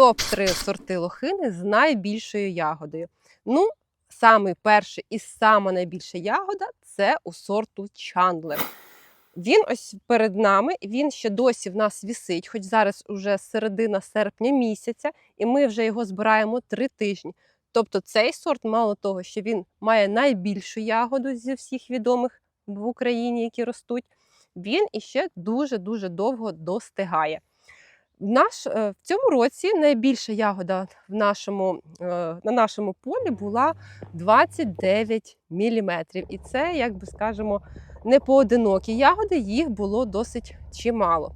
топ-3 сорти лохини з найбільшою ягодою. Ну, самий перший і сама найбільша ягода це у сорту Чандлер. Він ось перед нами, він ще досі в нас вісить, хоч зараз уже середина серпня місяця, і ми вже його збираємо три тижні. Тобто цей сорт, мало того, що він має найбільшу ягоду зі всіх відомих в Україні, які ростуть, він іще дуже-дуже довго достигає. Наш, е, в цьому році найбільша ягода в нашому, е, на нашому полі була 29 мм. І це, як би скажемо, не поодинокі ягоди, їх було досить чимало.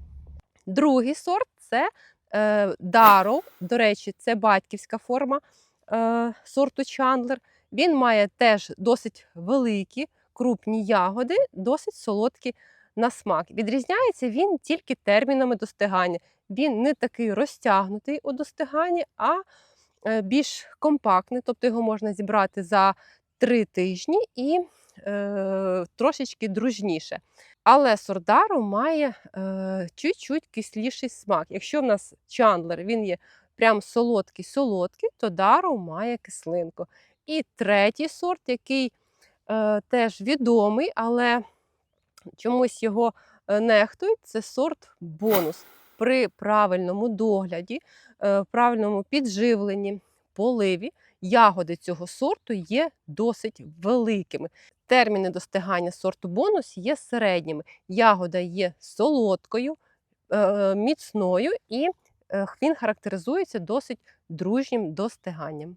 Другий сорт це е, Дароw. До речі, це батьківська форма е, сорту Чандлер. Він має теж досить великі, крупні ягоди, досить солодкі на смак. Відрізняється він тільки термінами достигання. Він не такий розтягнутий у достиганні, а е, більш компактний, тобто його можна зібрати за три тижні і е, трошечки дружніше. Але сордару має е, чуть-чуть кисліший смак. Якщо в нас чандлер він є прям солодкий-солодкий, то дару має кислинку. І третій сорт, який е, теж відомий, але чомусь його е, нехтують, це сорт бонус. При правильному догляді, е, правильному підживленні, поливі ягоди цього сорту є досить великими. Терміни достигання сорту бонус є середніми. Ягода є солодкою, е, міцною і він характеризується досить дружнім достиганням.